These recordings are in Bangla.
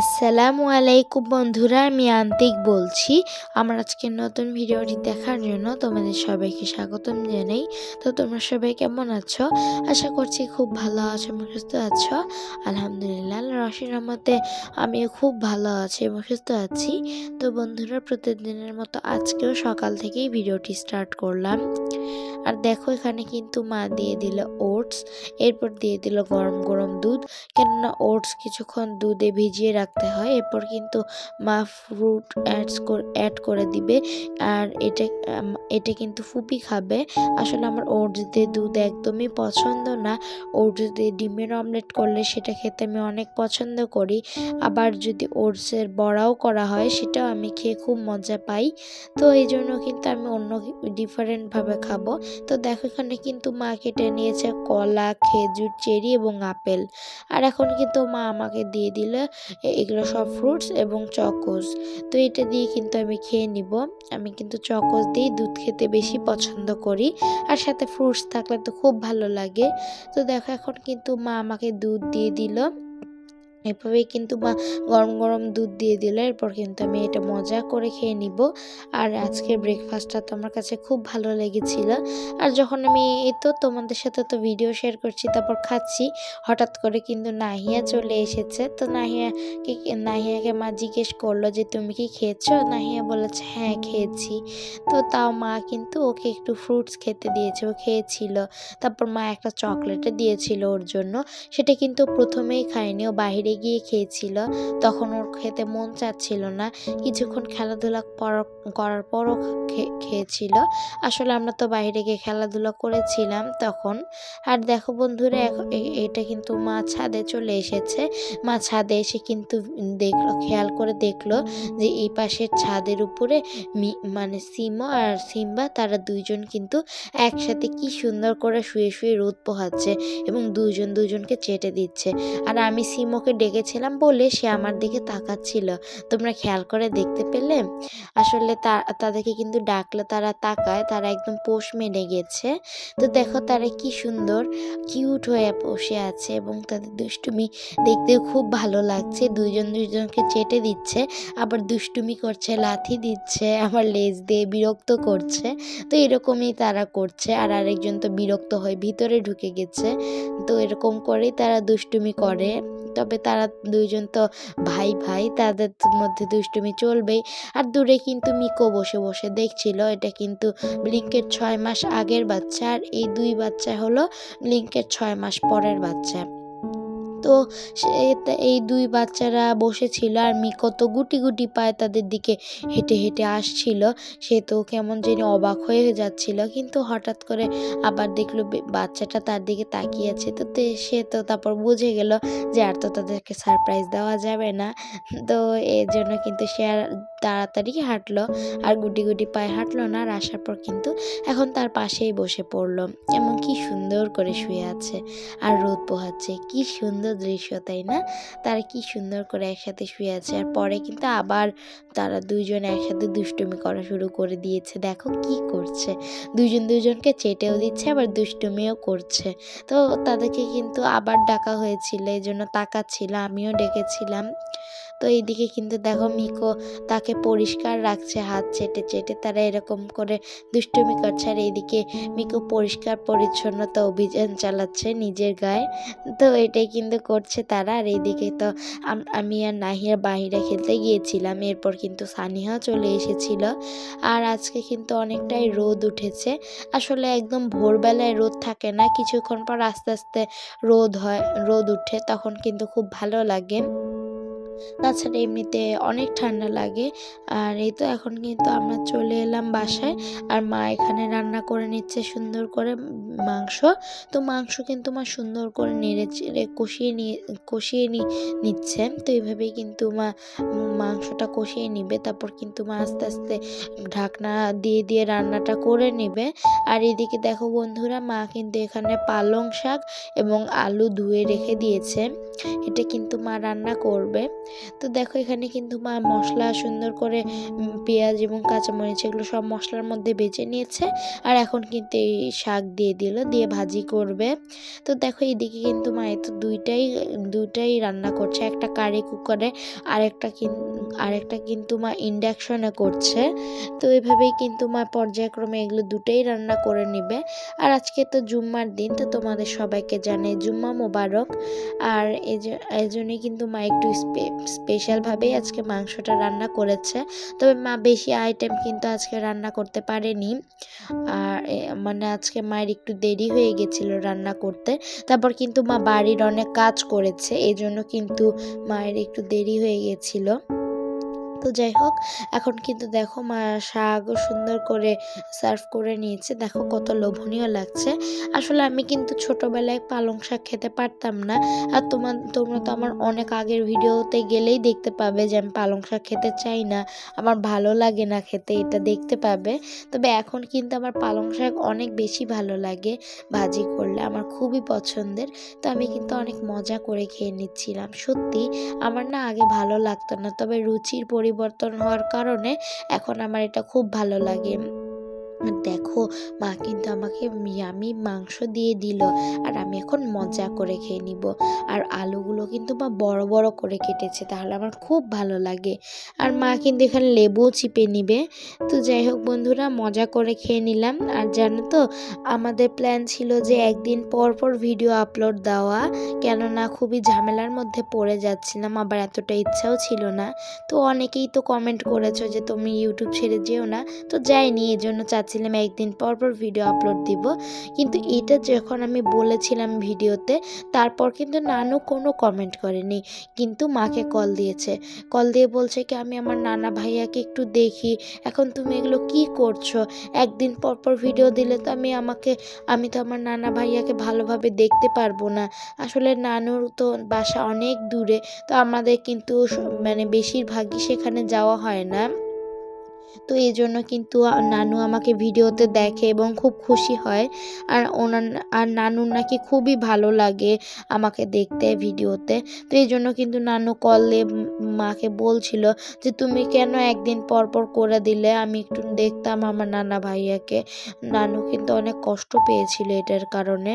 আসসালামু আলাইকুম বন্ধুরা, আমি আন্তিক বলছি। আমার আজকের নতুন ভিডিওটি দেখার জন্য তোমাদের সবাইকে স্বাগতম জানাই। তো তোমরা সবাই কেমন আছো? আশা করছি খুব ভালো আছো এবং সুস্থ আছো। আলহামদুলিল্লাহ রশির রহমতে আমিও খুব ভালো আছি এবং সুস্থ আছি। তো বন্ধুরা, প্রতিদিনের মতো আজকেও সকাল থেকেই ভিডিওটি স্টার্ট করলাম। আর দেখো, এখানে কিন্তু মা দিয়ে দিল ওটস এরপর দিয়ে দিল গরম গরম দুধ। কেননা ওটস কিছুক্ষণ দুধে ভিজিয়ে রাখতে হয়। এরপর কিন্তু মা ফ্রুট অ্যাডস অ্যাড করে দিবে। আর এটা এটা কিন্তু ফুপি খাবে। আসলে আমার ওটস দুধ একদমই পছন্দ না। ওটস দিয়ে ডিমের অমলেট করলে সেটা খেতে আমি অনেক পছন্দ করি। আবার যদি ওটসের বড়াও করা হয়, সেটাও আমি খেয়ে খুব মজা পাই। তো এই জন্য কিন্তু আমি অন্য ডিফারেন্টভাবে খাব। তো দেখো এখানে কিন্তু মা কেটে নিয়েছে কলা, খেজুর, চেরি এবং আপেল। আর এখন কিন্তু মা আমাকে দিয়ে দিল এগুলো সব ফ্রুটস এবং চকোস তো এটা দিয়ে কিন্তু আমি খেয়ে নিব। আমি কিন্তু চকোস দিয়েই দুধ খেতে বেশি পছন্দ করি। আর সাথে ফ্রুটস থাকলে তো খুব ভালো লাগে। তো দেখো এখন কিন্তু মা আমাকে দুধ দিয়ে দিল। এভাবেই কিন্তু মা গরম গরম দুধ দিয়ে দিল এরপর কিন্তু আমি এটা মজা করে খেয়ে নিব। আর আজকের ব্রেকফাস্টটা তো আমার কাছে খুব ভালো লেগেছিল। আর যখন আমি এই তো তোমাদের সাথে তো ভিডিও শেয়ার করছি, তারপর খাচ্ছি, হঠাৎ করে কিন্তু নাহিয়া চলে এসেছে। তো নাহিয়াকে নাহিয়াকে মা জিজ্ঞেস করল যে, তুমি কি খেয়েছো? নাহিয়া বলেছে হ্যাঁ খেয়েছি। তো তাও মা কিন্তু ওকে একটু ফ্রুটস খেতে দিয়েছে, ও খেয়েছিল। তারপর মা একটা চকলেটে দিয়েছিল ওর জন্য। সেটা কিন্তু প্রথমেই খায়নি, ও বাইরে গিয়ে খেয়েছিল। তখন ওর খেতে মন চাচ্ছিল না। কিছুক্ষণ খেলাধুলা করার পরও খেয়েছিল। আসলে আমরা তো বাইরে গিয়ে খেলাধুলা করেছিলাম তখন। আর দেখো বন্ধুরা এটা কিন্তু মা ছাদে চলে এসেছে। মা ছাদে এসে কিন্তু দেখল, খেয়াল করে দেখল যে এই পাশের ছাদের উপরে মানে সিমো আর সিম্বা, তারা দুইজন কিন্তু একসাথে কি সুন্দর করে শুয়ে শুয়ে রোদ পোহাচ্ছে এবং দুজন দুজনকে চেটে দিচ্ছে। আর আমি সিমোকে ডেকেছিলাম বলে সে আমার দিকে তাকাচ্ছিল। তোমরা খেয়াল করে দেখতে পেলে? আসলে তা, তাদেরকে কিন্তু ডাকলে তারা তাকায়, তারা একদম পোষ মেনে গেছে। তো দেখো তারা কি সুন্দর, কিউট হয়ে বসে আছে এবং তাদের দুষ্টুমি দেখতে খুব ভালো লাগছে। দুজন দুজনকে চেটে দিচ্ছে, আবার দুষ্টুমি করছে, লাথি দিচ্ছে আমার লেজ দিয়ে বিরক্ত করছে। তো এরকমই তারা করছে, আর আরেকজন তো বিরক্ত হয়ে ভিতরে ঢুকে গেছে। তো এরকম করেই তারা দুষ্টুমি করে। তবে তারা দুইজন তো ভাই ভাই, তাদের মধ্যে দুষ্টুমি চলবেই। আর দূরে কিন্তু মিকো বসে বসে দেখছিল, এটা কিন্তু ব্লিঙ্কের ছয় মাস আগের বাচ্চা। আর এই দুই বাচ্চা হলো ব্লিঙ্কের ছয় মাস পরের বাচ্চা। তো এই দুই বাচ্চারা বসেছিল আর মিকো তো গুটি গুটি পায়ে তাদের দিকে হেঁটে হেঁটে আসছিল। সে তো কেমন যেন অবাক হয়ে যাচ্ছিল। কিন্তু হঠাৎ করে আবার দেখল বাচ্চাটা তার দিকে তাকিয়ে আছে। তে- সে তো তারপর বুঝে গেল যে আর তো তাদেরকে সারপ্রাইজ দেওয়া যাবে না। তো এর জন্য কিন্তু সে আর তাড়াতাড়ি হাঁটলো আর গুটি গুটি পায়ে হাঁটলো না আর আসার পর কিন্তু এখন তার পাশেই বসে পড়ল। এমন কি সুন্দর করে শুয়ে আছে। আর রোদ পোহাচ্ছে, কি সুন্দর দৃশ্য, তাই না? তারা কি সুন্দর করে একসাথে শুয়ে আছে। আর পরে কিন্তু আবার তারা দুইজন একসাথে দুষ্টুমি করা শুরু করে দিয়েছে। দেখো কি করছে। দুজন দুজনকে চেটেও দিচ্ছে, আবার দুষ্টুমিও করছে। তো তাদেরকে কিন্তু আবার ডাকা হয়েছিল এই জন্য তাকাচ্ছিল, আমিও ডেকেছিলাম। তো এইদিকে কিন্তু দেখো মিকো তাকে পরিষ্কার রাখছে, হাত চেটে চেটে তারা এরকম করে দুষ্টুমি করছে। আর এইদিকে মিকো পরিষ্কার পরিচ্ছন্নতা অভিযান চালাচ্ছে নিজের গায়ে। তো এটাই কিন্তু করছে তারা। আর এইদিকে তো আমি আর নাহিয়া বাহিরে খেলতে গিয়েছিলাম। এরপর কিন্তু সানিহা চলে এসেছিল। আর আজকে কিন্তু অনেকটাই রোদ উঠেছে। আসলে একদম ভোরবেলায় রোদ থাকে না। কিছুক্ষণ পর আস্তে আস্তে রোদ হয়, রোদ উঠে, তখন কিন্তু খুব ভালো লাগে। তাছাড়া এমনিতে অনেক ঠান্ডা লাগে। আর এই তো এখন কিন্তু আমরা চলে এলাম বাসায়। আর মা এখানে রান্না করে নিচ্ছে সুন্দর করে মাংস। তো মাংস কিন্তু মা সুন্দর করে নেড়ে কষিয়ে নিয়ে, কষিয়ে নিচ্ছে। তো এইভাবেই কিন্তু মা মাংসটা কষিয়ে নিবে। তারপর কিন্তু মা আস্তে আস্তে ঢাকনা দিয়ে দিয়ে রান্নাটা করে নেবে। আর এদিকে দেখো বন্ধুরা, মা কিন্তু এখানে পালং শাক এবং আলু ধুয়ে রেখে দিয়েছে। এটা কিন্তু মা রান্না করবে। তো দেখো এখানে কিন্তু মা মশলা সুন্দর করে পেঁয়াজ এবং কাঁচামরিচ এগুলো সব মশলার মধ্যে বেজে নিয়েছে। আর এখন কিন্তু এই শাক দিয়ে দিল, দিয়ে ভাজি করবে। তো দেখো এইদিকে কিন্তু মা তো দুইটাই দুইটাই রান্না করছে, একটা কারি কুকারে আরেকটা আরেকটা কিন্তু মা ইন্ডাকশনে করছে। তো এভাবেই কিন্তু মা পর্যায়ক্রমে এগুলো দুটোই রান্না করে নিবে। আর আজকে তো জুম্মার দিন, তো তোমাদের সবাইকে জানে জুম্মা মোবারক। আর এই জন্যই কিন্তু মা একটু স্পেশালভাবেই আজকে মাংসটা রান্না করেছে। তবে মা বেশি আইটেম কিন্তু আজকে রান্না করতে পারেনি। আর মানে আজকে মায়ের একটু দেরি হয়ে গেছিল রান্না করতে। তারপর কিন্তু মা বাড়ির অনেক কাজ করেছে এই জন্য কিন্তু মায়ের একটু দেরি হয়ে গেছিল। তো যাই হোক, এখন কিন্তু দেখো মা শাকও সুন্দর করে সার্ভ করে নিয়েছে। দেখো কত লোভনীয় লাগছে। আসলে আমি কিন্তু ছোটবেলায় পালং শাক খেতে পারতাম না। আর তোমার তোমরা তো আমার অনেক আগের ভিডিওতে গেলেই দেখতে পাবে যে আমি পালং শাক খেতে চাই না। আমার ভালো লাগে না খেতে, এটা দেখতে পাবে। তবে এখন কিন্তু আমার পালং শাক অনেক বেশি ভালো লাগে ভাজি করলে, আমার খুবই পছন্দের। তো আমি কিন্তু অনেক মজা করে খেয়ে নিচ্ছিলাম। সত্যি, আমার না আগে ভালো লাগতো না। তবে রুচির পরিবর্তন হওয়ার কারণে এখন আমার এটা খুব ভালো লাগে। দেখো, মা কিন্তু আমাকে আমি মাংস দিয়ে দিল আর আমি এখন মজা করে খেয়ে নিব। আর আলুগুলো কিন্তু মা বড় বড় করে কেটেছে, তাহলে আমার খুব ভালো লাগে। আর মা কিন্তু এখানে লেবুও চিপে নিবে। তো যাই হোক বন্ধুরা, মজা করে খেয়ে নিলাম। আর জানো তো, আমাদের প্ল্যান ছিল যে একদিন পর পর ভিডিও আপলোড দেওয়া, কেননা খুবই ঝামেলার মধ্যে পড়ে যাচ্ছিলাম, আবার এতটা ইচ্ছাও ছিল না। তো অনেকেই তো কমেন্ট করেছ যে তুমি ইউটিউব ছেড়ে যেও না। তো যাইনি এই জন্য চাচ্ছিলাম একদিন পর পর ভিডিও আপলোড দিব। কিন্তু এটা যখন আমি বলেছিলাম ভিডিওতে, তারপর কিন্তু নানু কোনো কমেন্ট করেনি। কিন্তু মাকে কল দিয়েছে। কল দিয়ে বলছে কি, আমি আমার নানা ভাইয়াকে একটু দেখি। এখন তুমি এগুলো কি করছ? একদিন পর পর ভিডিও দিলে তো আমি আমাকে, আমি তো আমার নানা ভাইয়াকে ভালোভাবে দেখতে পারব না। আসলে নানুর তো বাসা অনেক দূরে, তো আমাদের কিন্তু মানে বেশিরভাগই সেখানে যাওয়া হয় না। তো এই জন্য কিন্তু নানু আমাকে ভিডিওতে দেখে এবং খুব খুশি হয়। আর ওনার আর নানুর নাকি খুবই ভালো লাগে আমাকে দেখতে ভিডিওতে। তো এই জন্য কিন্তু নানু কল মাকে বলছিল যে, তুমি কেন একদিন পর পর করে দিলে? আমি একটু দেখতাম আমার নানা ভাইয়াকে। নানু কিন্তু অনেক কষ্ট পেয়েছিল এটার কারণে।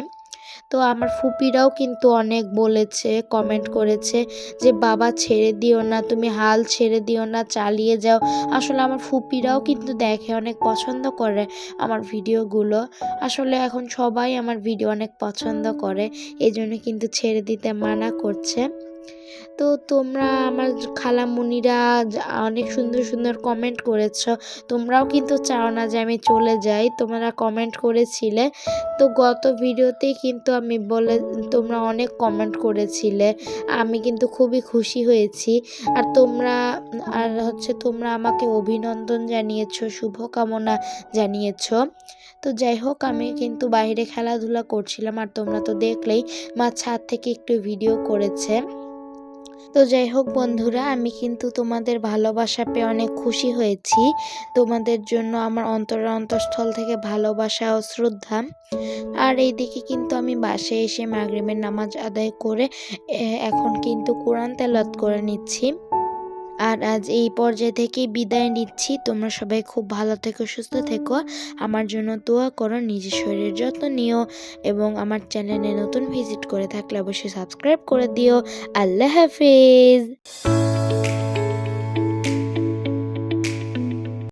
তো আমার ফুপিরাও কিন্তু অনেক বলেছে কমেন্ট করেছে যে, বাবা, ছেড়ে দিও না, তুমি হাল ছেড়ে দিও না, চালিয়ে যাও। আসলে আমার ফুপিরাও কিন্তু দেখে, অনেক পছন্দ করে আমার ভিডিওগুলো। আসলে এখন সবাই আমার ভিডিও অনেক পছন্দ করে এই জন্য কিন্তু ছেড়ে দিতে মানা করছে। তো তোমরা আমার খালামুনিরা অনেক সুন্দর সুন্দর কমেন্ট করেছ। তোমরাও কিন্তু চাও না যে আমি চলে যাই, তোমরা কমেন্ট করেছিলে। তো গত ভিডিওতেই কিন্তু আমি বলে, তোমরা অনেক কমেন্ট করেছিলে। আমি কিন্তু খুবই খুশি হয়েছি। আর তোমরা, আর হচ্ছে তোমরা আমাকে অভিনন্দন জানিয়েছো, শুভকামনা জানিয়েছো। তো যাই হোক, আমি কিন্তু বাইরে খেলাধুলা করছিলাম, আর তোমরা তো দেখলেই মা ছাদ থেকে একটু ভিডিও করেছে। তো যাই হোক বন্ধুরা, আমি কিন্তু তোমাদের ভালোবাসা পেয়ে অনেক খুশি হয়েছি। তোমাদের জন্য আমার অন্তর অন্তঃস্থল থেকে ভালোবাসা ও শ্রদ্ধা। আর এইদিকে কিন্তু আমি বাসে এসে মাগরিমের নামাজ আদায় করে এখন কিন্তু কোরআন তেলাত করে নিচ্ছি। আর আজ এই পর্যায় থেকে বিদায় নিচ্ছি। তোমরা সবাই খুব ভালো থেকো, সুস্থ থেকো। আমার জন্য দোয়া করো, নিজের শরীরের যত্ন নিও এবং আমার চ্যানেলে নতুন ভিজিট করে থাকলে অবশ্যই সাবস্ক্রাইব করে দিও। আল্লাহ হাফিজ।